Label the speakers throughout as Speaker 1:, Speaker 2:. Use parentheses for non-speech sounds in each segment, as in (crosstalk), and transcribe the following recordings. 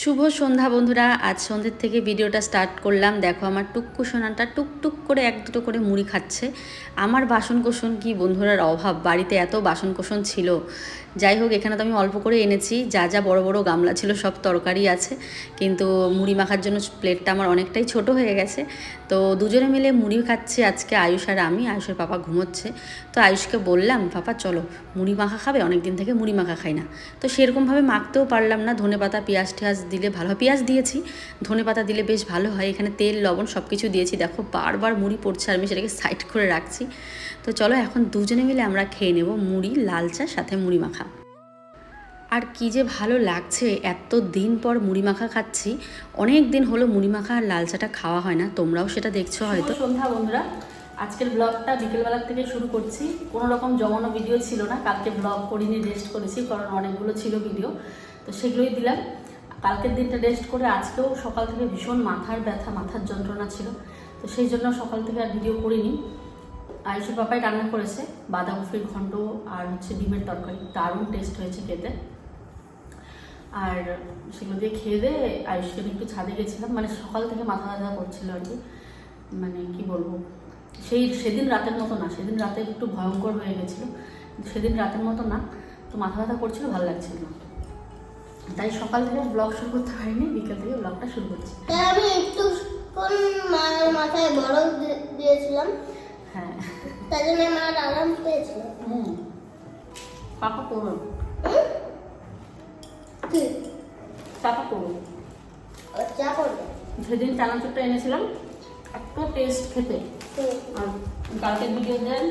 Speaker 1: শুভ সন্ধ্যা বন্ধুরা। আজ সন্ধ্যের থেকে ভিডিওটা স্টার্ট করলাম। দেখো আমার টুককু সোনাটা টুকটুক করে এক দুটো করে মুড়ি খাচ্ছে। আমার বাসন কোসন কি বন্ধুরার অভাব? বাড়িতে এত বাসন কোসন ছিল। যাই হোক, এখানে তো আমি অল্প করে এনেছি। যা যা বড় বড় গামলা ছিল, সব তরকারি আছে। কিন্তু মুড়ি মাখার জন্য প্লেটটা আমার অনেকটাই ছোট হয়ে গেছে। তো দুজনে মিলে মুড়ি খাচ্ছি আজকে আয়ুষ আর আমি। আয়ুষের পাপা ঘুমোচ্ছে। তো আয়ুষকে বললাম, পাপা, চলো, মুড়ি মাখা খাবে? অনেক দিন থেকে মুড়ি মাখা খাই না। তো সেরকমভাবে মাখতেও পারলাম না। ধনে পাতা, পেঁয়াজ টেয়াজ দিলে ভালো হয়। পেঁয়াজ দিয়েছি। ধনে পাতা দিলে বেশ ভালো হয়। এখানে তেল, লবণ সব কিছু দিয়েছি। দেখো, বারবার মুড়ি পড়ছে আর আমি সেটাকে সাইড করে রাখছি। তো চলো এখন দুজনে মিলে আমরা খেয়ে নেব মুড়ি লাল চা সাথে মুড়ি মাখা। আর কি যে ভালো লাগছে এত দিন পর মুড়ি মাখা খাচ্ছি। অনেক দিন হলো মুড়ি মাখা আর লাল চাটা খাওয়া হয় না তোমরাও সেটা দেখছ হয়তো। সন্ধ্যা বন্ধুরা। আজকের ব্লগটা বিকেলবেলার থেকে শুরু করছি। কোনো রকম জমানো ভিডিও ছিল না কালকে ব্লগ করিনি রেস্ট করেছি কারণ অনেকগুলো ছিল ভিডিও তো সেগুলোই দিলাম। কালকের দিনটা রেস্ট করে আজকেও সকাল থেকে ভীষণ মাথার ব্যথা মাথার যন্ত্রণা ছিল তো সেই জন্য সকাল থেকে আর ভিডিও করিনি। আয়ুষের পাপাই রান্না করেছে বাঁধাকপির ঘন্ট আর হচ্ছে ডিমের তরকারি। দারুণ টেস্ট হয়েছে খেতে। আর সেগুলো দিয়ে খেয়ে দিয়ে আয়ুষকে একটু ছাদে গেছিলাম মানে সকাল থেকে মাথা ব্যথা করছিল আর কি। মানে কি বলব? সেই সেদিন রাতের মতো না সেদিন রাতে একটু ভয়ঙ্কর হয়ে গেছিল। সেদিন রাতের মতো না তো মাথা ব্যথা করছিল ভালো লাগছিল না। তাই সকাল থেকে ব্লগ শুরু করতে পারিনি বিকেল থেকে ব্লগটা শুরু করছি।
Speaker 2: আমি একটু মাথায় বরফ দিয়েছিলাম।
Speaker 1: হ্যাঁ।
Speaker 2: তাই জন্য আমার আরাম পেয়েছিল।
Speaker 1: হুম। পাপা করুন।
Speaker 2: কি?
Speaker 1: পাপা
Speaker 2: করুন। চা করবে।
Speaker 1: সেদিন চানাচুরটা এনেছিলাম এত টেস্ট খেতে। আর কালকের ভিডিও দেন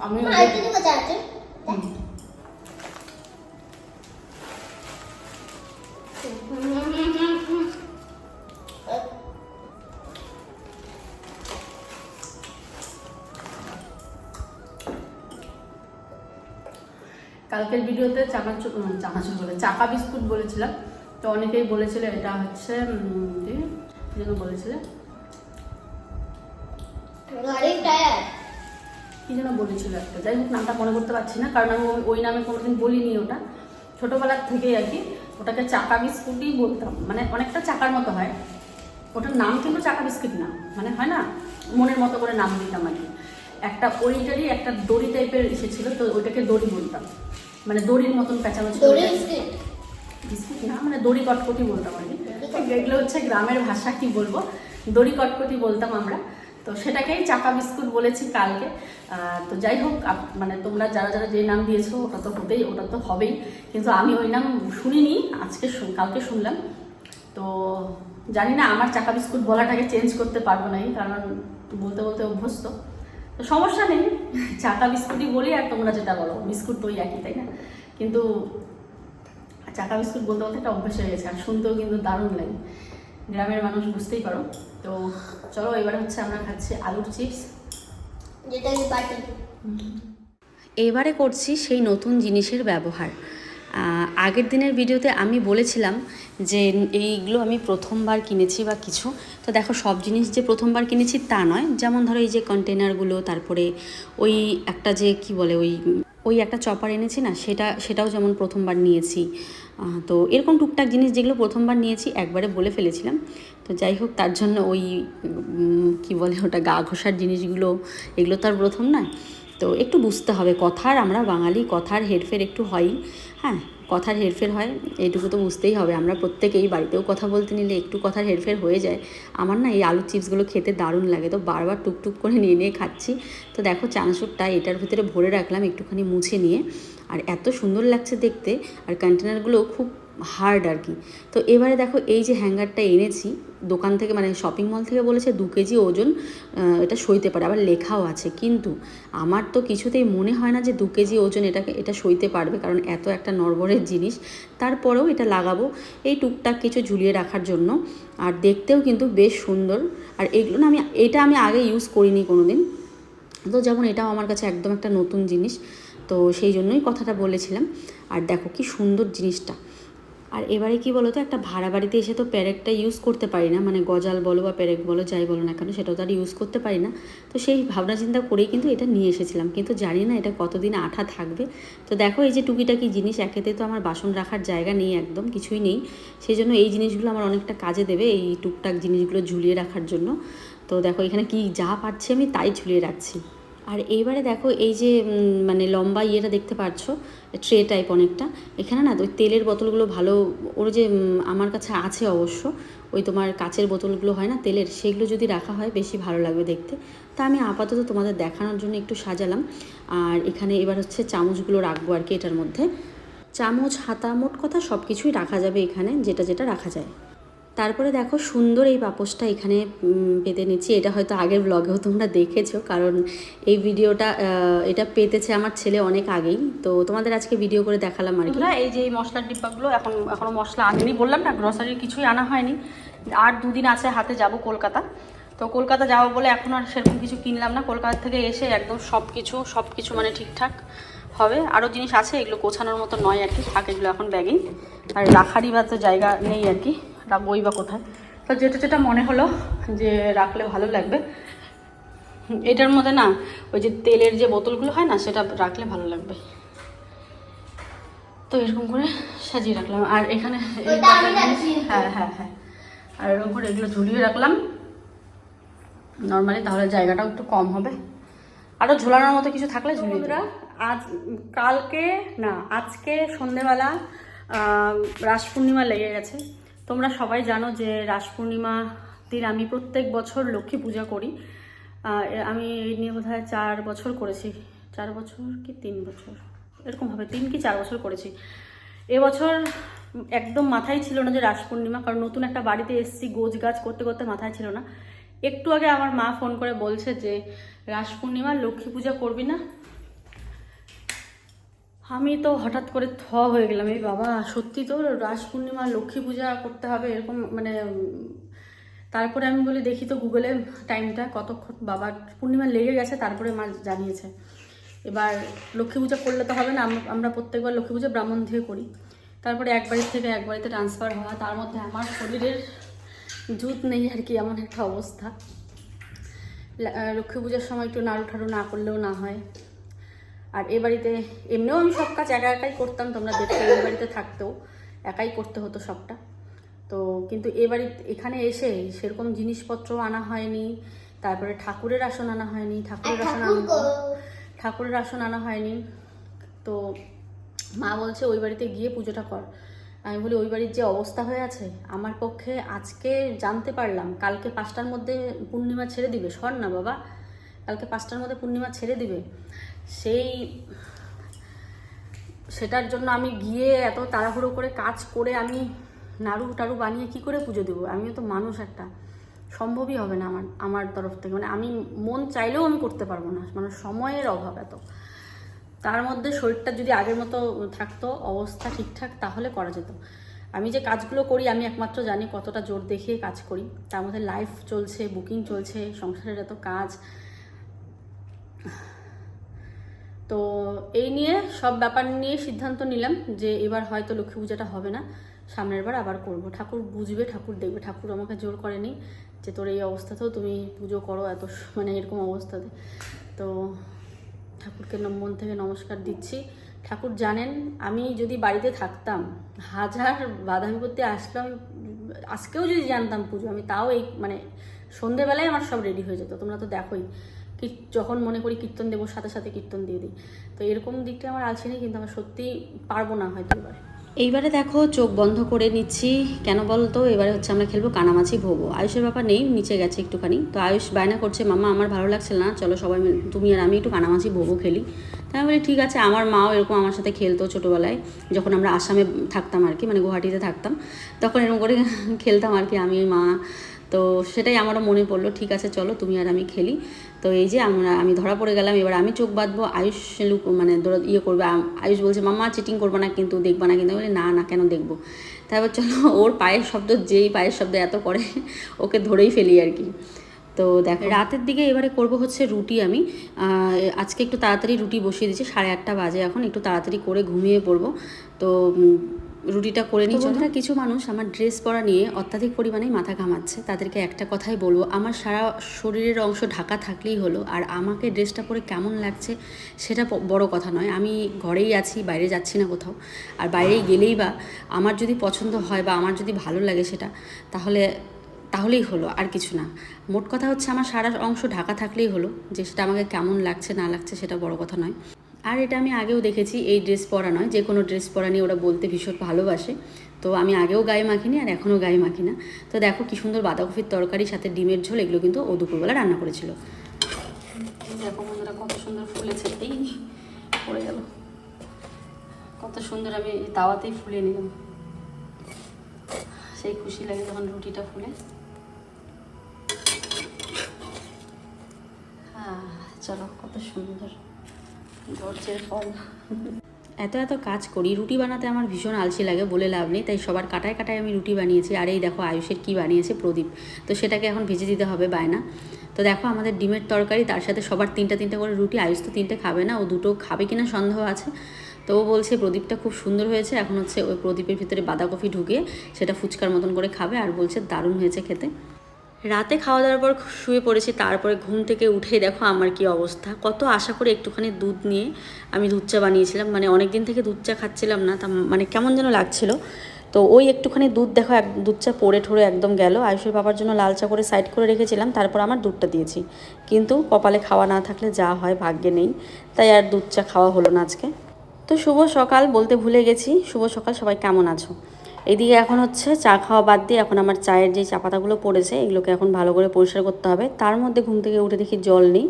Speaker 1: আমি কালকের ভিডিওতে চানাচুর চানাচুর বলে চাকা বিস্কুট বলেছিলাম। তো অনেকেই বলেছিল এটা হচ্ছে যেন বলেছিলে? কি যেন বলেছিল একটা। যাই হোক নামটা মনে করতে পারছি না কারণ আমি ওই- ওই নামে কোনোদিন বলিনি ওটা। ছোটোবেলার থেকেই আর কি ওটাকে চাকা বিস্কুটই বলতাম। মানে অনেকটা চাকার মতো হয়। ওটার নাম কিন্তু চাকা বিস্কুট না। মানে হয় না? মনের মতো করে নাম দিতাম আর কি। একটা ওইটারই একটা দড়ি টাইপের এসেছিল তো ওইটাকে দড়ি বলতাম। মানে দড়ির মতন পেঁচানো ছিল।
Speaker 2: বিস্কিট?
Speaker 1: না মানে দড়ি কটকটি বলতাম আর কি। এগুলো হচ্ছে গ্রামের ভাষা কি বলব? দড়ি কটকটি বলতাম আমরা। তো সেটাকেই চাকা বিস্কুট বলেছি কালকে। তো যাই হোক মানে তোমরা যারা যারা যে নাম দিয়েছ ওটা তো হতেই ওটা তো হবেই। কিন্তু আমি ওই নাম শুনিনি আজকে কালকে শুনলাম। তো জানি না আমার চাকা বিস্কুট বলাটাকে চেঞ্জ করতে পারব না কারণ বলতে বলতে অভ্যস্ত। তো সমস্যা নেই। চাকা বিস্কুটই বলি আর তোমরা যেটা বলো। বিস্কুট তো একই তাই না? কিন্তু চাকা বিস্কুট বলতে বলতে একটা অভ্যাস হয়ে গেছে। আর শুনতেও কিন্তু দারুণ লাগে। গ্রামের মানুষ বুঝতেই পারো। তো চলো এবার হচ্ছে আমরা খাচ্ছি আলুর চিপস।
Speaker 2: যেটা
Speaker 1: এবারে করছি সেই নতুন জিনিসের ব্যবহার। আগের দিনের ভিডিওতে আমি বলেছিলাম যে এইগুলো আমি প্রথমবার কিনেছি বা কিছু। তো দেখো, সব জিনিস যে প্রথমবার কিনেছি তা নয়। যেমন ধরো, এই যে কন্টেনারগুলো তারপরে ওই একটা যে কি বলে, ওই ওই একটা চপার এনেছি না, সেটা, সেটাও যেমন প্রথমবার নিয়েছি। তো এরকম টুকটাক জিনিস যেগুলো প্রথমবার নিয়েছি, একবারে বলে ফেলেছিলাম। তো যাই হোক, তার জন্য ওই কি বলে, ওটা গা ঘষার জিনিসগুলো, এগুলো তো আর প্রথম নয়। তো একটু বুঝতে হবে, কথার আমরা বাঙালি, কথার হেরফের একটু হয়ই। হ্যাঁ কথার হেরফের হয়, এইটুকু তো বুঝতেই হবে। আমরা প্রত্যেকেই বাড়িতেও কথা বলতে নিলে একটু কথার হেরফের হয়ে যায়। আমার না এই আলু চিপসগুলো খেতে দারুণ লাগে, তো বারবার টুকটুক করে নিয়ে নিয়ে খাচ্ছি। তো দেখো, চানাচুরটা এটার ভিতরে ভরে রাখলাম একটুখানি মুছে নিয়ে। আর এত সুন্দর লাগছে দেখতে, আর কন্টেনারগুলো খুব হার্ড আর কি। তো এবারে দেখো এই যে হ্যাঙ্গারটা এনেছি, দোকান থেকে মানে শপিং মল থেকে বলেছে দু কেজি ওজন এটা সইতে পারে, আবার লেখাও আছে। কিন্তু আমার তো কিছুতেই মনে হয় না যে দু কেজি ওজন এটাকে, এটা সইতে পারবে, কারণ এত একটা নরবরের জিনিস। তারপরেও এটা লাগাবো, এই টুকটাক কিছু ঝুলিয়ে রাখার জন্য। আর দেখতেও কিন্তু বেশ সুন্দর। আর এগুলো না আমি, এটা আমি আগে ইউজ করিনি কোনো দিন তো যেমন এটাও আমার কাছে একদম একটা নতুন জিনিস। তো সেই জন্যই কথাটা বলেছিলাম। আর দেখো কি সুন্দর জিনিসটা। আর এবারে কি বলতো, একটা ভাড়া বাড়িতে এসে তো প্যারেকটা ইউজ করতে পারি না। মানে গজাল বলো বা প্যারেক বলো, যাই বলো না কেন, সেটাও তো আর ইউজ করতে পারি না। তো সেই ভাবনা চিন্তা করেই কিন্তু এটা নিয়ে এসেছিলাম। কিন্তু জানি না এটা কতদিন আঠা থাকবে। তো দেখো, এই যে টুকিটাকি জিনিস, একেতে তো আমার বাসন রাখার জায়গা নেই একদম, কিছুই নেই। সেই জন্য এই জিনিসগুলো আমার অনেকটা কাজে দেবে, এই টুকটাক জিনিসগুলো ঝুলিয়ে রাখার জন্য। তো দেখো, এখানে কি যা পাচ্ছি আমি তাই ঝুলিয়ে রাখছি। আর এইবারে দেখো এই যে মানে লম্বা ইয়েটা দেখতে পাচ্ছ ট্রে টাইপ অনেকটা, এখানে না ওই তেলের বোতলগুলো ভালো, ওর যে আমার কাছে আছে অবশ্য, ওই তোমার কাচের বোতলগুলো হয় না তেলের, সেগুলো যদি রাখা হয় বেশি ভালো লাগবে দেখতে। তা আমি আপাতত তোমাদের দেখানোর জন্য একটু সাজালাম, আর এখানে এবার হচ্ছে চামচগুলো রাখব আর কি এটার মধ্যে। চামচ, হাতা, মোট কথা সব কিছুই রাখা যাবে এখানে, যেটা যেটা রাখা যায়। তারপরে দেখো সুন্দর এই পাপোশটা এখানে পেতে নিচ্ছি। এটা হয়তো আগের ব্লগেও তোমরা দেখেছ, কারণ এই ভিডিওটা এটা পেতেছে আমার ছেলে অনেক আগেই। তো তোমাদের আজকে ভিডিও করে দেখালাম আর কি।
Speaker 3: এই যে এই মশলার ডিব্বাগুলো, এখন এখনও মশলা আনিনি। বললাম না গ্রসারির কিছুই আনা হয়নি। আর দুদিন আছে হাতে যাব কলকাতা। তো কলকাতা যাব বলে এখন আর সেরকম কিছু কিনলাম না। কলকাতা থেকে এসে একদম সব কিছু সব কিছু মানে ঠিকঠাক হবে। আরও জিনিস আছে, এগুলো গোছানোর মতো নয় আর কি। থাক, এগুলো এখন ব্যাগেই আর রাখারই বা তো জায়গা নেই আর কি। রাখবোই বা কোথায়। তো যেটা যেটা মনে হলো যে রাখলে ভালো লাগবে এটার মধ্যে না ওই যে তেলের যে বোতলগুলো হয় না সেটা রাখলে ভালো লাগবে। তো এরকম করে সাজিয়ে রাখলাম। আর এখানে। হ্যাঁ হ্যাঁ হ্যাঁ। আর এরকম করে এগুলো ঝুলিয়ে রাখলাম। নর্মালি তাহলে জায়গাটাও একটু কম হবে। আরও ঝোলানোর মতো কিছু থাকলে ঝুলিয়ে
Speaker 1: আজ কালকে না আজকে সন্ধেবেলা রাস পূর্ণিমা লেগে গেছে। তোমরা সবাই জানো যে রাস পূর্ণিমা দিন আমি প্রত্যেক বছর লক্ষ্মী পূজা করি। আমি এই নিয়ে বোধ চার বছর করেছি। চার বছর কি তিন বছর? এরকম হবে, তিন কি চার বছর করেছি। এবছর একদম মাথায় ছিল না যে রাস পূর্ণিমা, কারণ নতুন একটা বাড়িতে এসেছি গোজ গাছ করতে করতে মাথায় ছিল না। একটু আগে আমার মা ফোন করে বলছে যে, রাস পূর্ণিমা লক্ষ্মী পূজা করবি না? আমি তো হঠাৎ করে থ হয়ে গেলাম, এই বাবা, সত্যি তো রাস পূর্ণিমা, লক্ষ্মী পূজা করতে হবে, এরকম মানে তারপরে আমি বলি, দেখি তো গুগলে টাইমটা, কতক্ষণ, বাবা, পূর্ণিমা লেগে গেছে, তারপরে মা জানিয়েছে। এবার লক্ষ্মী পূজা করলে তো হবে না, আম- আমরা প্রত্যেকবার লক্ষ্মী পূজা ব্রাহ্মণ দিয়ে করি। তারপরে এক বাড়ির থেকে এক বাড়িতে ট্রান্সফার হওয়া, তার মধ্যে আমার শরীরের জুত নেই আর কি, এমন একটা অবস্থা। লক্ষ্মী পূজার সময় একটু নাড়ু ঠাড়ু না করলেও না হয়। আর এ বাড়িতে এমনিও আমি সব কাজ একা একাই করতাম তোমরা দেখতে এই বাড়িতে থাকতেও। একাই করতে হতো সবটা। তো কিন্তু এ বাড়ি এখানে এসে সেরকম জিনিসপত্র আনা হয়নি তারপরে ঠাকুরের আসন আনা হয়নি ঠাকুরের আসন
Speaker 2: কো-
Speaker 1: ঠাকুরের আসন আনা হয়নি। তো মা বলছে ওই বাড়িতে গিয়ে পুজোটা কর। আমি বলি ওই বাড়ির যে অবস্থা হয়ে আছে আমার পক্ষে আজকে জানতে পারলাম কালকে পাঁচটার মধ্যে পূর্ণিমা ছেড়ে দিবে। সর না বাবা কালকে পাঁচটার মধ্যে পূর্ণিমা ছেড়ে দিবে। সেই, সেটার জন্য আমি গিয়ে এত তাড়াহুড়ো করে কাজ করে আমি নাড়ু টাড়ু বানিয়ে কি করে পুজো দেবো? আমিও তো মানুষ একটা। সম্ভবই হবে না আমার আমার তরফ থেকে। মানে আমি মন চাইলেও আমি করতে পারব না। মানে সময়ের অভাব এত। তার মধ্যে শরীরটা যদি আগের মতো থাকতো, অবস্থা ঠিকঠাক, তাহলে করা যেত। আমি যে কাজগুলো করি, আমি একমাত্র জানি কতটা জোর দেখিয়ে কাজ করি। তার মধ্যে লাইফ চলছে বুকিং চলছে, সংসারের এত কাজ। তো এই নিয়ে সব ব্যাপার নিয়ে সিদ্ধান্ত নিলাম যে এবার হয়তো লক্ষ্মী পূজাটা হবে না। সামনের বার আবার করব। ঠাকুর বুঝবে, ঠাকুর দেখবে। ঠাকুর আমাকে জোর করেনি যে তোর এই অবস্থাতেও তুমি পুজো করো এত মানে এরকম অবস্থাতে। তো ঠাকুরকে মন থেকে নমস্কার দিচ্ছি। ঠাকুর জানেন, আমি যদি বাড়িতে থাকতাম, হাজার বাধা বিপত্তি আসলেও আমি আজকেও যদি জানতাম পুজো, আমি তাও এই মানে সন্ধেবেলায় আমার সব রেডি হয়ে যেত। তোমরা তো দেখোই। যখন মনে করি কীর্তন দেবো, সাথে সাথে কীর্তন দিয়ে দিই। তো এরকম দিকটা আমার আছে না, কিন্তু আমার সত্যি পারব না হয়তো এবারে। এইবারে দেখো, চোখ বন্ধ করে নিচ্ছি। কেন বলতো? এবারে হচ্ছে আমরা খেলব কানামাছি ভোগো। আয়ুষের ব্যাপার নেই, নিচে গেছে একটুখানি। তো আয়ুষ বায়না করছে মামা আমার ভালো লাগছে না। চলো সবাই তুমি আর আমি একটু কানামাছি ভোগো খেলি। তাই আমি বলি, ঠিক আছে, আমার মাও এরকম আমার সাথে খেলতো ছোটোবেলায়, যখন আমরা আসামে থাকতাম আর কি মানে গুয়াহাটিতে থাকতাম। তখন এরকম করে (laughs) খেলতাম আর কি, আমি, মা। তো সেটাই আমারও মনে পড়ল, ঠিক আছে, চলো, তুমি আর আমি খেলি। তো এই যে আমরা আমি ধরা পড়ে গেলাম এবার আমি চোখ বাঁধবো আয়ুষ লুক মানে দৌড়া ইয়ে করবে আয়ুষ বলছে মাম্মা চিটিং করব না কিন্তু দেখবা না কিন্তু। বলি, না না কেন দেখব? তারপর চলো ওর পায়ের শব্দ যেই পায়ের শব্দ এত করে ওকে ধরেই ফেলি আর কি। তো দেখো। রাতের দিকে এবারে করব হচ্ছে রুটি আমি। আজকে একটু তাড়াতাড়ি রুটি বসিয়ে দিচ্ছি সাড়ে আটটা বাজে এখন একটু তাড়াতাড়ি করে ঘুমিয়ে পড়ব। তো রুটিটা করে নিই বন্ধুরা কিছু মানুষ আমার ড্রেস পরা নিয়ে অত্যাধিক পরিমাণে মাথা ঘামাচ্ছে। তাদেরকে একটা কথাই বলব আমার সারা শরীরের অংশ ঢাকা থাকলেই হলো আর আমাকে ড্রেসটা পরে কেমন লাগছে সেটা বড় কথা নয়। আমি ঘরেই আছি বাইরে যাচ্ছি না কোথাও আর বাইরেই গেলেই বা আমার যদি পছন্দ হয় বা আমার যদি ভালো লাগে সেটা তাহলে তাহলেই হলো আর কিছু না। মোট কথা হচ্ছে আমার সারা অংশ ঢাকা থাকলেই হলো যে সেটা আমাকে কেমন লাগছে না লাগছে সেটা বড় কথা নয়। আর এটা আমি আগেও দেখেছি, এই ড্রেস পরা নয়, যে কোনো ড্রেস পরা নিয়ে ওরা বলতে ভীষণ ভালোবাসে। তো আমি আগেও গায়ে মাখিনি আর এখনও গায়ে মাখি না। তো দেখো কি সুন্দর বাঁধাকপির তরকারির সাথে ডিমের ঝোল, এগুলো কিন্তু ও দুপুরবেলা রান্না করেছিল।
Speaker 3: দেখো বন্ধুরা, কত সুন্দর ফুলেছে, এই পড়ে গেল। কত সুন্দর আমি তাওয়াতেই ফুলে নিলাম। সেই খুশি লাগে যখন রুটিটা ফুলে। হ্যাঁ চলো, কত সুন্দর। ধৈর্যের ফল।
Speaker 1: এত এত কাজ করি, রুটি বানাতে আমার ভীষণ আলসি লাগে বলে লাভ নেই, তাই সবার কাটায় কাটায় আমি রুটি বানিয়েছি। আর এই দেখো আয়ুষের কী বানিয়েছে প্রদীপ। তো সেটাকে এখন ভেজে দিতে হবে বায়না। তো দেখো আমাদের ডিমের তরকারি, তার সাথে সবার তিনটা তিনটা করে রুটি, আয়ুষ তো তিনটে খাবে না, ও দুটো খাবে কিনা সন্দেহ আছে। তো ও বলছে প্রদীপটা খুব সুন্দর হয়েছে, এখন হচ্ছে ওই প্রদীপের ভিতরে বাঁধাকপি ঢুকিয়ে সেটা ফুচকার মতন করে খাবে, আর বলছে দারুণ হয়েছে খেতে। রাতে খাওয়া দাওয়ার পর শুয়ে পড়েছি, তারপরে ঘুম থেকে উঠেই দেখো আমার কি অবস্থা। কত আশা করে একটুখানি দুধ নিয়ে আমি দুধ চা বানিয়েছিলাম মানে অনেক দিন থেকে দুধ চা খাচ্ছিলাম না, তা মানে কেমন যেন লাগছিল। তো ওই একটুখানি দুধ দেখো, এক দুধ চা পড়ে ঠরে একদম গেল। আয়ুষের বাবার জন্য লাল চা করে সাইড করে রেখেছিলাম, তারপর আমার দুধটা দিয়েছি। কিন্তু কপালে খাওয়া না থাকলে যা হয়, ভাগ্যে নেই। তাই আর দুধ চা খাওয়া হলো না আজকে। তো শুভ সকাল বলতে ভুলে গেছি। শুভ সকাল, সবাই কেমন আছো? এদিকে এখন হচ্ছে চা খাওয়া বাদ দিয়ে এখন আমার চায়ের যে চা পাতাগুলো পড়েছে, এগুলোকে এখন ভালো করে পরিষ্কার করতে হবে। তার মধ্যে ঘুম থেকে উঠে দেখি জল নেই।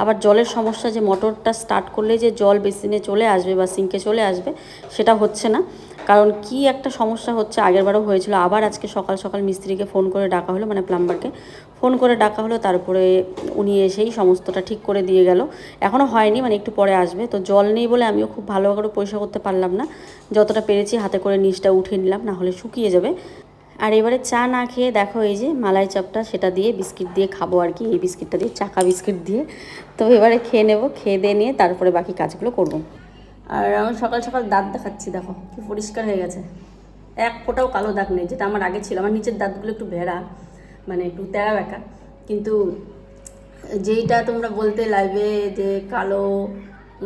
Speaker 1: আবার জলের সমস্যা যে মোটরটা স্টার্ট করলে যে জল বেসিনে চলে আসবে বা সিঙ্কে চলে আসবে, সেটা হচ্ছে না। কারণ কি একটা সমস্যা হচ্ছে, আগেরবারও হয়েছিল। আবার আজকে সকাল সকাল মিস্ত্রিকে ফোন করে ডাকা হলো মানে প্লাম্বারকে ফোন করে ডাকা হলো, তারপরে উনি এসেই সমস্তটা ঠিক করে দিয়ে গেল। এখনও হয়নি মানে একটু পরে আসবে। তো জল নেই বলে আমিও খুব ভালো করে পরিষ্কার করতে পারলাম না। যতটা পেরেছি হাতে করে নিচটা উঠে নিলাম, না হলে শুকিয়ে যাবে। আর এবারে চা না খেয়ে দেখো এই যে মালাই চাপটা, সেটা দিয়ে বিস্কিট দিয়ে খাব আর কি, এই বিস্কিটটা দিয়ে, চাকা বিস্কিট দিয়ে। তো এবারে খেয়ে নেব, খেয়ে দিয়ে নিয়ে তারপরে বাকি কাজগুলো করব। আর আমি সকাল সকাল দাঁত দেখাচ্ছি, দেখো কি পরিষ্কার হয়ে গেছে। এক ফোঁটাও কালো দাগ নেই, যেটা আমার আগে ছিল। আমার নিচের দাঁতগুলো একটু ভেড়া। মানে একটু তেরা বেঁকা। কিন্তু যেইটা তোমরা বলতে লাইভে যে কালো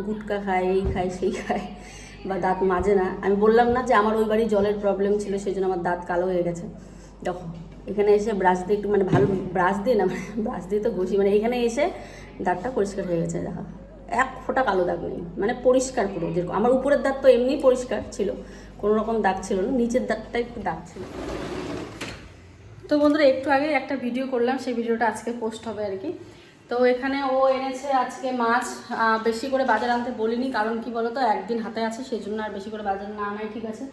Speaker 1: গুটকা খায়, এই খায়, সেই খায় বা দাঁত মাজে না। আমি বললাম না যে আমার ওই বাড়ি জলের প্রবলেম ছিল সেই জন্য আমার দাঁত কালো হয়ে গেছে। দেখো, এখানে এসে ব্রাশ দিয়ে একটু মানে ভালো ব্রাশ দিয়ে না ব্রাশ দিয়ে তো ঘষি মানে এখানে এসে দাঁতটা পরিষ্কার হয়ে গেছে, দেখো। এক ফোঁটা কালো দাগ নেই মানে পরিষ্কার পুরো যেরকম। আমার উপরের দাঁত তো এমনিই পরিষ্কার ছিল, কোনো রকম দাগ ছিল না, নিচের দাঁতটা একটু দাগ ছিল।
Speaker 3: তো বন্ধুরা, একটু আগে একটা ভিডিও করলাম, সেই ভিডিওটা আজকে পোস্ট হবে আর কি। তো এখানে ও এনেছে আজকে মাছ। বেশি করে বাজার আনতে বলিনি, কারণ কি বলতো, একদিন হাতে আছে সেই জন্য আর বেশি করে বাজার না আনাই ঠিক আছে।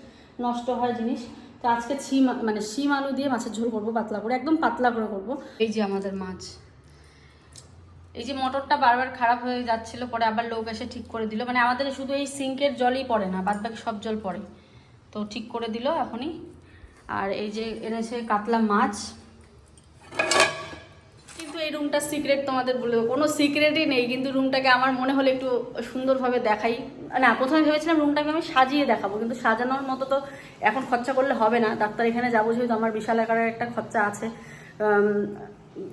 Speaker 3: নষ্ট হয় জিনিস। তো আজকে ছিম মানে শিম আলু দিয়ে মাছের ঝোল করব, পাতলা করে, একদম পাতলা করে করব। এই যে আমাদের মাছ। এই যে মোটরটা বারবার খারাপ হয়ে যাচ্ছিল, পরে আবার লোক এসে ঠিক করে দিল। মানে আমাদের শুধু এই সিঙ্কের জলই পড়ে না বাদ বাকি সব জল পড়ে। তো ঠিক করে দিল, এখনই আর এই যে এনেছে কাতলা মাছ। কিন্তু এই রুমটা সিক্রেট তোমাদের বলে কোনো সিক্রেটই নেই, কিন্তু রুমটাকে আমার মনে হলো একটু সুন্দরভাবে দেখাই। না, প্রথমে ভেবেছিলাম রুমটাকে আমি সাজিয়ে দেখাবো, কিন্তু সাজানোর মতো তো এখন খরচা করলে হবে না। ডাক্তার এখানে যাব, যেহেতু আমার বিশাল আকারের একটা খরচা আছে।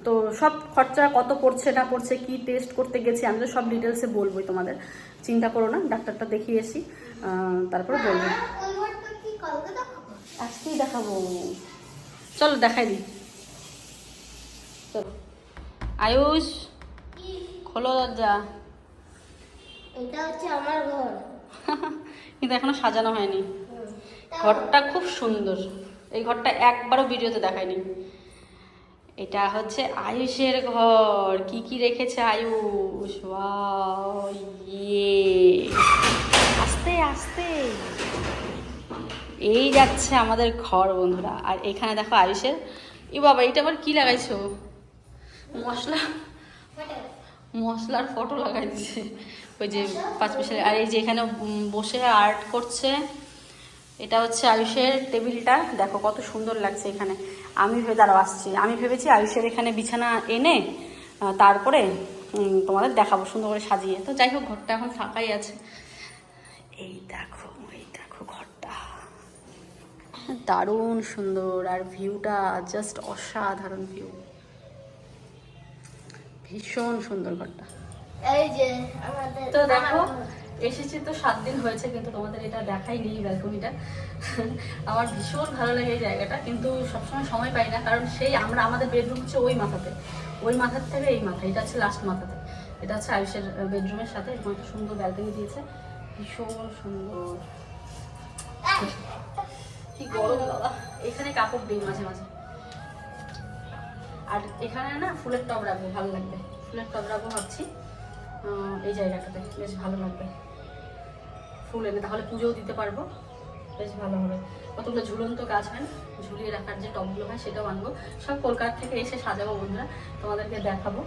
Speaker 3: তো সব খরচা কত পড়ছে, না পড়ছে, কি টেস্ট করতে গেছি, আমি তো সব ডিটেলসে বলবোই তোমাদের। চিন্তা করো না, ডাক্তারটা দেখিয়ে এসি তারপরে বলব
Speaker 2: ওই ঘরটা কি কালকে দেখাবো।
Speaker 3: চলো দেখাই দিই চলো। আয়ুষ খোলো দরজা।
Speaker 2: এটা হচ্ছে আমার ঘর।
Speaker 3: কিন্তু এখনও সাজানো হয়নি। ঘরটা খুব সুন্দর। এই ঘরটা একবারও ভিডিওতে দেখায়নি এটা হচ্ছে আয়ুষের ঘর। কি কি রেখেছে আয়ুষ? ইয়ে। আস্তে আস্তে। এই যাচ্ছে আমাদের ঘর, বন্ধুরা। আর এখানে দেখো আয়ুষের ই বাবা, এটা আবার কি লাগাইছো? মশলা মশলার ফটো লাগাই দিছে ওই যে পাঁচ পিসের আর এই যে এখানে বসে আর্ট করছে। এটা হচ্ছে আয়ুষের টেবিলটা। দেখো কত সুন্দর লাগছে এখানে। আমি ভেবে দাঁড়াও, আসছি। আমি ভেবেছি আয়ুষের এখানে বিছানা এনে তারপরে তোমাদের দেখাবো সুন্দর করে সাজিয়ে। তো যাই হোক, ঘরটা এখন ফাঁকাই আছে। এই দেখো। দারুণ সুন্দর আর ভিউটা জাস্ট অসাধারণ ভিউ ভীষণ সুন্দর ঘরটা।
Speaker 2: এই যে
Speaker 3: তো দেখো এসেছি তো সাত দিন হয়েছে কিন্তু তোমাদের এটা দেখাইনি ব্যালকনিটা আমার ভীষণ ভালো লাগে এই জায়গাটা কিন্তু সবসময় সময় পাই না কারণ সেই আমরা আমাদের বেডরুম হচ্ছে ওই মাথাতে। ওই মাথার থেকে এই মাথা এটা হচ্ছে লাস্ট মাথাতে। এটা হচ্ছে আয়ুষের বেডরুমের সাথে এরকম একটা সুন্দর ব্যালকনি দিয়েছে। ভীষণ সুন্দর। কি গরম বাবা। এখানে কাপড় দিই মাঝে মাঝে। আর এখানে না ফুলের টব রাখব ভালো লাগবে। ফুলের টব রাখব ভাবছি। এই জায়গাটাতে বেশ ভালো লাগবে। ফুল এনে তাহলে পুজোও দিতে পারব। বেশ ভালো হবে। কতগুলো ঝুলন্ত গাছ হয় না? ঝুলিয়ে রাখার যে টবগুলো হয় সেটাও আনব। সব কলকাতা থেকে এসে সাজাবো বন্ধুরা। তোমাদেরকে দেখাবো।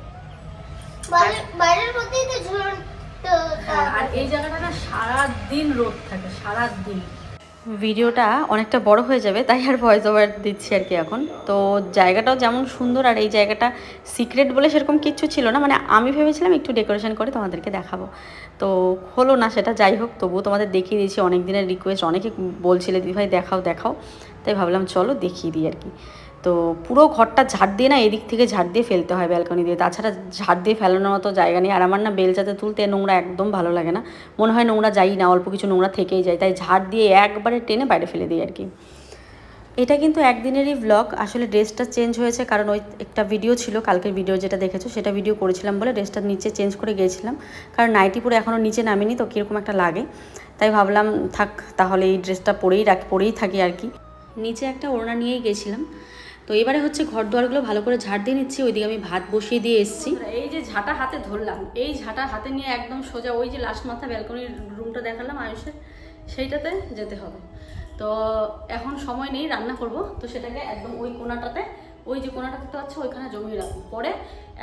Speaker 3: হ্যাঁ, আর এই জায়গাটা না সারাদিন রোদ থাকে সারা দিন
Speaker 1: ভিডিওটা অনেকটা বড় হয়ে যাবে, তাই আর ভয়েস ওভার দিচ্ছি আর কি এখন। তো জায়গাটাও যেমন সুন্দর, আর এই জায়গাটা সিক্রেট বলে সেরকম কিচ্ছু ছিল না মানে আমি ভেবেছিলাম একটু ডেকোরেশন করে তোমাদেরকে দেখাবো। তো হলো না সেটা, যাই হোক, তবুও তোমাদের দেখিয়ে দিয়েছি অনেক দিনের রিকোয়েস্ট অনেকে বলছিলে, দিদি ভাই দেখাও দেখাও। তাই ভাবলাম, চলো দেখিয়ে দিই আর কি। তো পুরো ঘরটা ঝাড় দিয়ে না এদিক থেকে ঝাড় দিয়ে ফেলতে হয় ব্যালকনি দিয়ে। তাছাড়া ঝাড় দিয়ে ফেলানোর মতো জায়গা নেই। আর আমার না বেলচাতে তুলতে নোংরা একদম ভালো লাগে না। মনে হয় নোংরা যাই না, অল্প কিছু নোংরা থেকেই যায়। তাই ঝাড় দিয়ে একবারে টেনে বাইরে ফেলে দিই আর কি। এটা কিন্তু একদিনেরই ব্লগ আসলে ড্রেসটা চেঞ্জ হয়েছে কারণ ওই একটা ভিডিও ছিল, কালকের ভিডিও যেটা দেখেছ, সেটা ভিডিও করেছিলাম বলে ড্রেসটা নিচে চেঞ্জ করে গিয়েছিলাম। কারণ নাইটি পরে এখনও নিচে নামিনি, তো কীরকম একটা লাগে। তাই ভাবলাম থাক, তাহলে এই ড্রেসটা পরেই রাখ, পরেই থাকি আর কি। নিচে একটা ওড়না নিয়েই গেছিলাম। তো এবারে হচ্ছে ঘর দুয়ারগুলো ভালো করে ঝাড় দিয়ে নিচ্ছি, ওইদিকে আমি ভাত বসিয়ে দিয়ে এসেছি।
Speaker 3: এই যে ঝাঁটা হাতে ধরলাম, এই ঝাঁটা হাতে নিয়ে একদম সোজা ওই যে লাস্ট মাথা ব্যালকনির রুমটা দেখালাম আয়ুষের, সেইটাতে যেতে হবে। তো এখন সময় নেই, রান্না করব। তো সেটাকে একদম ওই কোনাটাতে, ওই যে কোনাটা দেখতে পাচ্ছ, ওইখানে জমিয়ে রাখব। পরে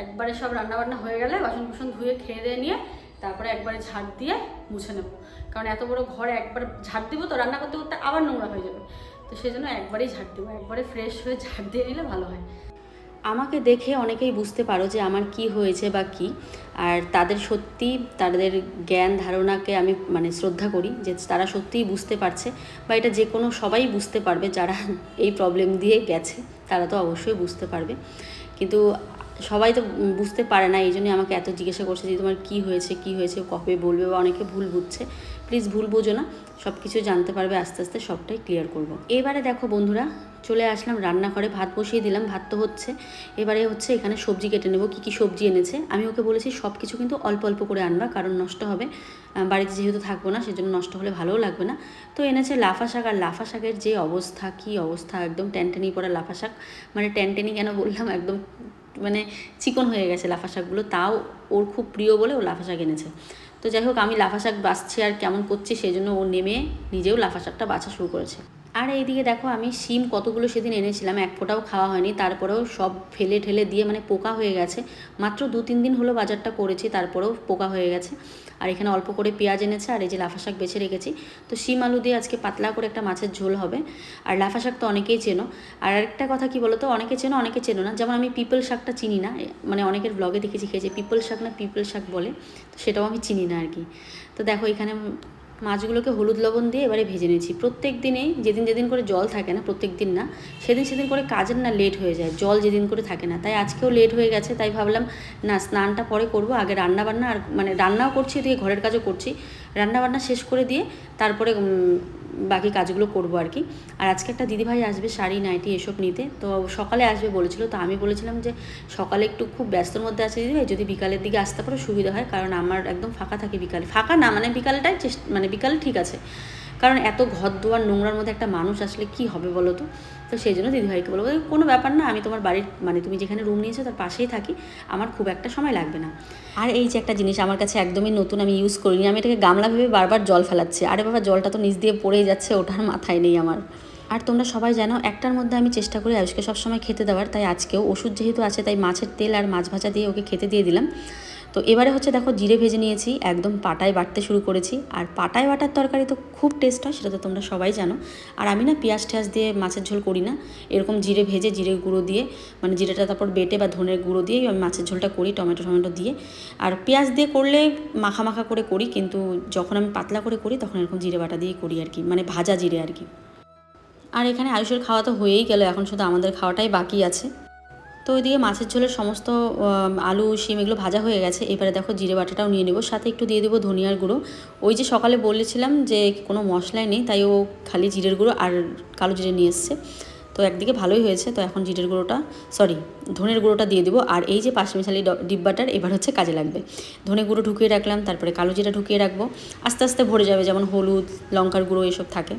Speaker 3: একবারে সব রান্না বান্না হয়ে গেলে বাসন কুসন ধুয়ে, খেয়ে দিয়ে নিয়ে তারপরে একবারে ঝাড় দিয়ে মুছে নেব। কারণ এত বড় ঘরে একবার ঝাড় দিব, তো রান্না করতে করতে আবার নোংরা হয়ে যাবে। তো সেই জন্য একবারেই ঝাড় দেবো, একবারে ফ্রেশ হয়ে ঝাড় দিয়ে নিলে ভালো হয়।
Speaker 1: আমাকে দেখে অনেকেই বুঝতে পারো যে আমার কি হয়েছে বা কি, আর তাদের সত্যি তাদের জ্ঞান ধারণাকে আমি মানে শ্রদ্ধা করি যে তারা সত্যিই বুঝতে পারছে বা এটা যে কোনো সবাই বুঝতে পারবে যারা এই প্রবলেম দিয়ে গেছে, তারা তো অবশ্যই বুঝতে পারবে। কিন্তু সবাই তো বুঝতে পারে না, এই জন্যই আমাকে এত জিজ্ঞাসা করছে যে তোমার কি হয়েছে কি হয়েছে, কবে বলবে বা অনেকে ভুল বুঝছে। প্লিজ ভুল বোঝো না সব কিছু জানতে পারবে, আস্তে আস্তে সবটাই ক্লিয়ার করব। এবারে দেখো বন্ধুরা, চলে আসলাম রান্নাঘরে, ভাত বসিয়ে দিলাম, ভাত তো হচ্ছে। এবারে হচ্ছে এখানে সবজি কেটে নেব, কী কী সবজি এনেছে। আমি ওকে বলেছি সব কিছু কিন্তু অল্প অল্প করে আনবা, কারণ নষ্ট হবে। বাড়িতে যেহেতু থাকব না, সেজন্য নষ্ট হলে ভালোও লাগবে না। তো এনেছে লাফা শাক, আর লাফা শাকের যে অবস্থা, কি অবস্থা, একদম ট্যানটেনি পড়া লাফা শাক। মানে ট্যানটেনি কেন বললাম, একদম মানে চিকন হয়ে গেছে লাফা শাকগুলো তাও ওর খুব প্রিয় বলে ও লাফা শাক এনেছে। তো যাই হোক, আমি লাফা শাক বাছছি আর কেমন করছি সেই জন্য ও নেমে নিজেও লাফা শাকটা বাছা শুরু করেছে। আর এইদিকে দেখো আমি শিম কতগুলো সেদিন এনেছিলাম, এক ফোঁটাও খাওয়া হয়নি, তারপরেও সব ফেলে ঠেলে দিয়ে মানে পোকা হয়ে গেছে। মাত্র দু তিন দিন হলো বাজারটা করেছি, তারপরেও পোকা হয়ে গেছে। আর এখানে অল্প করে পেঁয়াজ এনেছে আর এই যে লাফা শাক বেছে রেখেছি। তো শিম আলু দিয়ে আজকে পাতলা করে একটা মাছের ঝোল হবে। আর লাফা শাক তো অনেকেই চেনো। আর একটা কথা কি বলো তো অনেকে চেনো অনেকে চেনো না। যেমন আমি পিপল শাকটা চিনি না মানে অনেকের ব্লগে দেখেছি খেয়েছি, পিপল শাক না পিপল শাক বলে, তো সেটাও আমি চিনি না আর কি। তো দেখো এখানে মাছগুলোকে হলুদ লবণ দিয়ে এবারে ভেজে নিয়েছি। প্রত্যেক দিনেই যেদিন যেদিন করে জল থাকে না, প্রত্যেক দিন না, সেদিন সেদিন করে কাজের না লেট হয়ে যায়, জল যেদিন করে থাকে না। তাই আজকেও লেট হয়ে গেছে, তাই ভাবলাম না, স্নানটা পরে করব, আগে রান্না বান্না আর মানে রান্নাও করছি, এদিকে ঘরের কাজও করছি। রান্না বান্না শেষ করে দিয়ে তারপরে বাকি কাজগুলো করব আর কি। আর আজকে একটা দিদিভাই আসবে শাড়ি, নাইটি এসব নিতে। তো সকালে আসবে বলেছিল, তো আমি বলেছিলাম যে সকালে একটু খুব ব্যস্তর মধ্যে আছে দিদিভাই, যদি বিকালের দিকে আসতে পারো সুবিধা হয়, কারণ আমার একদম ফাঁকা থাকে বিকালে। ফাঁকা না মানে বিকালটাই চেষ্টা মানে বিকালে ঠিক আছে। কারণ এত ঘর দুয়ার নোংরার মধ্যে একটা মানুষ আসলে কি হবে বলো তো? তো সেই জন্য দিদিভাইকে বলব, "এই কোনো ব্যাপার না, আমি তোমার বাড়ির মানে তুমি যেখানে রুম নিয়েছো তার পাশেই থাকি, আমার খুব একটা সময় লাগবে না। আর এই যে একটা জিনিস আমার কাছে একদমই নতুন, আমি ইউজ করিনি, আমি এটাকে গামলা ভেবে বারবার জল ফেলাচ্ছি। আরে বাবা, জলটা তো নিচ দিয়ে পড়েই যাচ্ছে, ওঠার মাথায় নেই আমার। আর তোমরা সবাই জানো, একটার মধ্যে আমি চেষ্টা করি আয়ুষকে সবসময় খেতে দেওয়ার, তাই আজকেও ওষুধ যেহেতু আছে, তাই মাছের তেল আর মাছ ভাজা দিয়ে ওকে খেতে দিয়ে দিলাম। তো এবারে হচ্ছে দেখো জিরে ভেজে নিয়েছি, একদম পাটায় বাটতে শুরু করেছি। আর পাটায় বাটার তরকারি তো খুব টেস্ট হয়, সেটা তো তোমরা সবাই জানো। আর আমি না পেঁয়াজ টেয়াজ দিয়ে মাছের ঝোল করি না, এরকম জিরে ভেজে জিরে গুঁড়ো দিয়ে মানে জিরেটা তারপর বেটে বা ধনের গুঁড়ো দিয়েই আমি মাছের ঝোলটা করি, টমেটো টমেটো দিয়ে। আর পেঁয়াজ দিয়ে করলে মাখা মাখা করে করি, কিন্তু যখন আমি পাতলা করে করি তখন এরকম জিরে বাটা দিয়েই করি আর কি মানে ভাজা জিরে আর কি। আর এখানে আয়ুষের খাওয়া তো হয়েই গেল, এখন শুধু আমাদের খাওয়াটাই বাকি আছে। তো ওইদিকে মাছের ঝোলের সমস্ত আলু, শিম এগুলো ভাজা হয়ে গেছে। এবারে দেখো জিরে বাটাটাও নিয়ে নেব। সাথে একটু দিয়ে দেবো ধনিয়ার গুঁড়ো। ওই যে সকালে বলেছিলাম যে কোনো মশলাই নেই, তাই ও খালি জিরের গুঁড়ো আর কালো জিরে নিয়ে এসছে। তো একদিকে ভালোই হয়েছে, তো এখন জিরের গুঁড়োটা, সরি, ধনের গুঁড়োটা দিয়ে দেবো। আর এই যে পাঁচমিশালি ড- ডিব্বাটার এবার হচ্ছে কাজে লাগবে। ধনে গুঁড়ো ঢুকিয়ে রাখলাম, তারপরে কালো জিরা ঢুকিয়ে রাখব। আস্তে আস্তে ভরে যাবে, যেমন হলুদ, লঙ্কার গুঁড়ো এসব থাকে।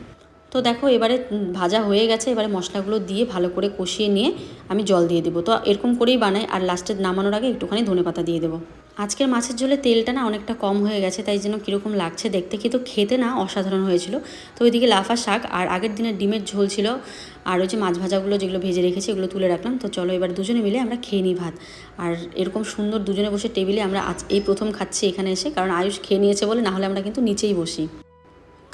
Speaker 1: তো দেখো, এবারে ভাজা হয়ে গেছে। এবারে মশলাগুলো দিয়ে ভালো করে কষিয়ে নিয়ে আমি জল দিয়ে দেবো। তো এরকম করেই বানাই, আর লাস্টে নামানোর আগে একটুখানি ধনে পাতা দিয়ে দেবো। আজকের মাছের ঝোলে তেলটা না অনেকটা কম হয়ে গেছে, তাই জন্য কীরকম লাগছে দেখতে। কিন্তু খেতে না অসাধারণ হয়েছিল। তো ওইদিকে লাফা শাক, আর আগের দিনের ডিমের ঝোল ছিল, আর ওই যে মাছ ভাজাগুলো যেগুলো ভেজে রেখেছি, এগুলো তুলে রাখলাম। তো চলো, এবার দুজনে মিলে আমরা খেয়ে নিই ভাত। আর এরকম সুন্দর দুজনে বসে টেবিলে আমরা আজ এই প্রথম খাচ্ছি এখানে এসে, কারণ আয়ুষ খেয়ে নিয়েছে বলে না হলে আমরা কিন্তু নিচেই বসি।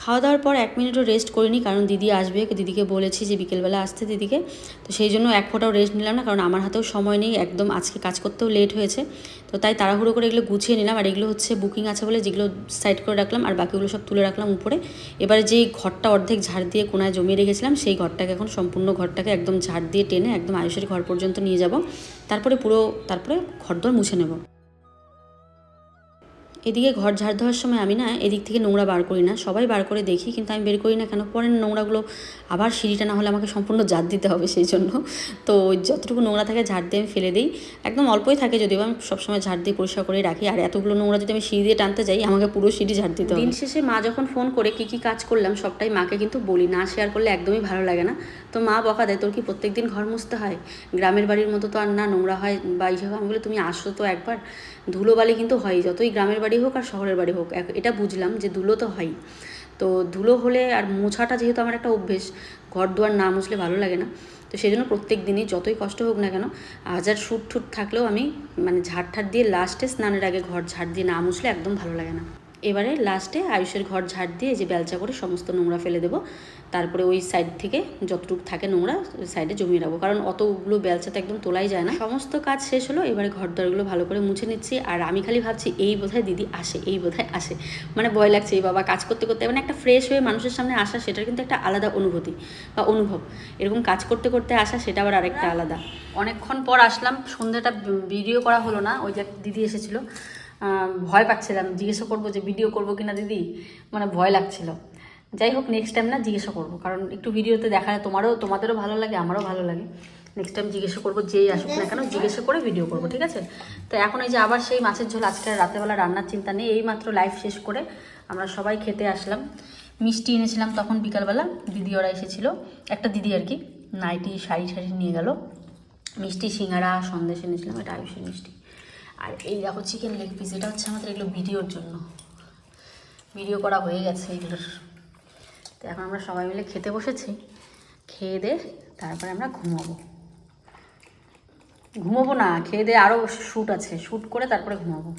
Speaker 1: খাওয়া দাওয়ার পর এক মিনিটও রেস্ট করিনি, কারণ দিদি আসবে। দিদিকে বলেছি যে বিকেলবেলা আসতে দিদিকে। তো সেই জন্য এক ফোঁটাও রেস্ট নিলাম না, কারণ আমার হাতেও সময় নেই। একদম আজকে কাজ করতেও লেট হয়েছে। তো তাই তাড়াহুড়ো করে এগুলো গুছিয়ে নিলাম। আর এগুলো হচ্ছে বুকিং আছে বলে যেগুলো সাইড করে রাখলাম, আর বাকিগুলো সব তুলে রাখলাম উপরে। এবারে যেই ঘরটা অর্ধেক ঝাড় দিয়ে কোনায় জমিয়ে রেখেছিলাম, সেই ঘরটাকে এখন সম্পূর্ণ ঘরটাকে একদম ঝাড় দিয়ে টেনে একদম আয়ুষের ঘর পর্যন্ত নিয়ে যাব। তারপরে পুরো, তারপরে ঘরদোর মুছে নেব। এদিকে ঘর ঝাড় দেওয়ার সময় আমি না এদিক থেকে নোংরা বার করি না। সবাই বার করে দেখি কিন্তু আমি বের করি না কেন? পরে নোংরাগুলো আবার সিঁড়িটা না হলে আমাকে সম্পূর্ণ ঝাড় দিতে হবে সেই জন্য তো যতটুকু নোংরা থাকে ঝাড় দিয়ে আমি ফেলে দিই। একদম অল্পই থাকে যদিও আমি সবসময় ঝাড় দিয়ে পরিষ্কার করে রাখি। আর এতগুলো নোংরা যদি আমি সিঁড়ি দিয়ে টানতে যাই আমাকে পুরো সিঁড়ি ঝাড় দিতে হবে। দিন শেষে মা যখন ফোন করে কী কী কাজ করলাম সবটাই মাকে কিন্তু বলি। না শেয়ার করলে একদমই ভালো লাগে না। তো মা বকা দেয় তোর কি প্রত্যেকদিন ঘর মুছতে হয়? গ্রামের বাড়ির মতো তো আর না নোংরা হয় বা এইসব আমি বলি তুমি আসো তো একবার। ধুলোবালি কিন্তু হয়, যতই গ্রামের বাড়ি হোক আর শহরের বাড়ি হোক। এটা বুঝলাম যে ধুলো তো হয়। তো ধুলো হলে আর মোছাটা যেহেতু আমার একটা অভ্যেস ঘর দুয়ার না মুছলে ভালো লাগে না। তো সেই জন্য প্রত্যেক দিনই যতই কষ্ট হোক না কেন হাজার শুট ঠুট থাকলেও আমি মানে ঝাড় ঠাট দিয়ে লাস্টে স্নানের আগে ঘর ঝাড় দিয়ে না মুছলে একদম ভালো লাগে না। এবারে লাস্টে আয়ুষের ঘর ঝাড় দিয়ে যে বেলচা করে সমস্ত নোংরা ফেলে দেবো। তারপরে ওই সাইড থেকে যতটুকু থাকে নোংরা, ওই সাইডে জমিয়ে রাখব। কারণ অতগুলো বেলচাতে একদম তোলাই যায় না। সমস্ত কাজ শেষ হলো, এবারে ঘর দরগুলো ভালো করে মুছে নিচ্ছি। আর আমি খালি ভাবছি, এই বোধহয় দিদি আসে, এই বোধহয় আসে। মানে ভয় লাগছে, এই বাবা কাজ করতে করতে মানে একটা ফ্রেশ হয়ে মানুষের সামনে আসা, সেটার কিন্তু একটা আলাদা অনুভূতি বা অনুভব। এরকম কাজ করতে করতে আসা, সেটা আবার আরেকটা আলাদা।
Speaker 3: অনেকক্ষণ পর আসলাম, সন্ধ্যাটা ভিডিও করা হলো না, ওই যে দিদি এসেছিল। ভয় পাচ্ছিলাম, জিজ্ঞাসা করব যে ভিডিও করব কি না দিদি? মানে ভয় লাগছিল। যাই হোক নেক্সট টাইম না জিজ্ঞাসা করব, কারণ একটু ভিডিওতে দেখা দেখালে তোমারও, তোমাদেরও ভালো লাগে, আমারও ভালো লাগে। নেক্সট টাইম জিজ্ঞাসা করব যেই আসুক না কেন, জিজ্ঞাসা করে ভিডিও করব, ঠিক আছে? তো এখন এই যে আবার সেই মাছের ঝোল, আজকে আর রাতেরবেলা রান্নার চিন্তা নেই, এই মাত্র লাইফ শেষ করে আমরা সবাই খেতে আসলাম। মিষ্টি এনেছিলাম তখন বিকালবেলা, দিদি ওরা এসেছিল, একটা দিদি আর কি, নাইটি, শাড়ি শাড়ি নিয়ে গেল। মিষ্টি, সিঙ্গারা, সন্দেশ এনেছিলাম, এটা আয়ুষের মিষ্টি। আর এই দেখো চিকেন লেগ পিস এটা হচ্ছে আমাদের এগুলো ভিডিওর জন্য। ভিডিও করা হয়ে গেছে এগুলোর। তো এখন আমরা সবাই মিলে খেতে বসেছি। খেয়ে দে, তারপরে আমরা ঘুমাবো। ঘুমাবো না, খেয়ে দে আরও শ্যুট আছে শ্যুট করে তারপরে ঘুমাবো।